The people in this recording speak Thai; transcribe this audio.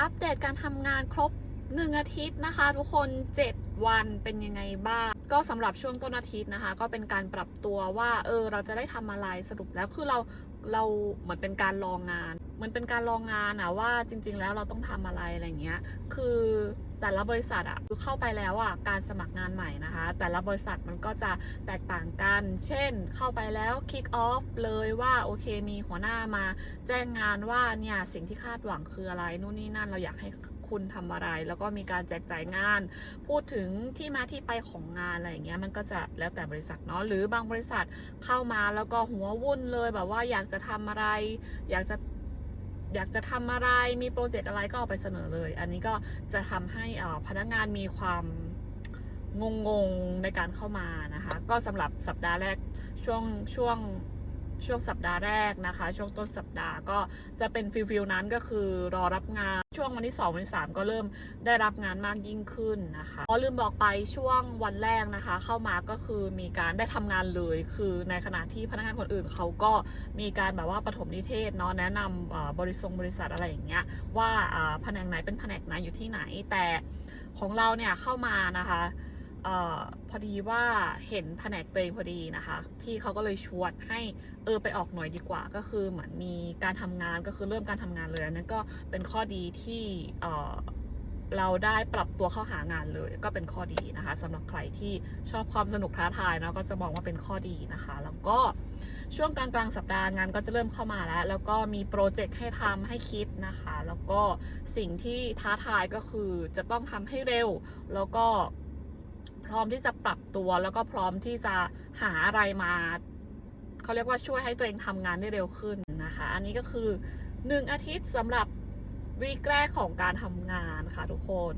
อัปเดตการทำงานครบ 1 อาทิตย์นะคะ ทุกคน 7 วันเป็นยังไงบ้าง ก็สำหรับช่วงต้นอาทิตย์นะคะ ก็เป็นการปรับตัวว่า เออ เราจะได้ทำอะไรสรุปแล้วคือเราเราเหมือนเป็นการลองงานเหมือนเป็นการลองงานอะว่าจริง ๆ แล้วเราต้องทำอะไรอะไรเงี้ย คือแต่ละบริษัทอะคือเข้าไปแล้วอะการสมัครงานใหม่นะคะ แต่ละบริษัทมันก็จะแตกต่างกัน เช่น เข้าไปแล้ว kick off เลยว่าโอเคมีหัวหน้ามา แจ้งงานว่าเนี่ยสิ่งที่คาดหวังคืออะไรนู่นนี่นั่นเราอยากให้ คุณทำอะไร แล้วก็มีการแจกจ่ายงาน พูดถึงที่มาที่ไปของงานอะไรอย่างเงี้ยมันก็จะแล้วแต่บริษัทเนาะหรือบางบริษัทเข้ามาแล้วก็หัววุ่นเลยแบบว่าอยากจะทำอะไร อยากจะอยากจะทำอะไรมีโปรเจกต์อะไรก็เอาไปเสนอเลย อันนี้ก็จะทำให้อาพนักงานมีความงงๆในการเข้ามานะคะ ก็สำหรับสัปดาห์แรกช่วงช่วง ช่วงสัปดาห์แรกนะคะ ช่วงต้นสัปดาห์ก็จะเป็นฟิลฟิลนั้นก็คือรอรับงานช่วงวันที่ 2 วันที่ 3 ก็เริ่มได้รับงานมากยิ่งขึ้นนะคะอ๋อลืมบอกไปช่วงวันแรกนะคะ เข้ามาก็คือมีการได้ทำงานเลยคือในขณะที่พนักงานคนอื่นเขาก็มีการแบบว่าปฐมนิเทศเนาะแนะนำบริษัทบริษัทอะไรอย่างเงี้ยว่าแผนกไหนเป็นแผนกไหนอยู่ที่ไหนแต่ของเราเนี่ยเข้ามานะคะ ออพอดีว่าเห็นแผนกตัวเองพอดีนะคะ พี่เขาก็เลยชวนให้เออไปออกหน่อยดีกว่า ก็คือเหมือนมีการทำงานก็คือเริ่มการทำงานเลยนนั้นก็เป็นข้อดีที่เออเราได้ปรับตัวเข้าหางานเลย ก็เป็นข้อดีนะคะสำหรับใครที่ชอบความสนุกท้าทายเนาะก็จะมองว่าเป็นข้อดีนะคะ แล้วก็ช่วงกลางกลางสัปดาห์งานก็จะเริ่มเข้ามาแล้ว แล้วก็มีโปรเจกต์ให้ทำให้คิดนะคะ แล้วก็สิ่งที่ท้าทายก็คือจะต้องทำให้เร็ว แล้วก็ พร้อมที่จะปรับตัวแล้วก็พร้อมที่จะหาอะไรมาเขาเรียกว่าช่วยให้ตัวเองทำงานได้เร็วขึ้นนะคะ อันนี้ก็คือ 1 อาทิตย์สำหรับวีคแรกของการทำงานค่ะทุกคน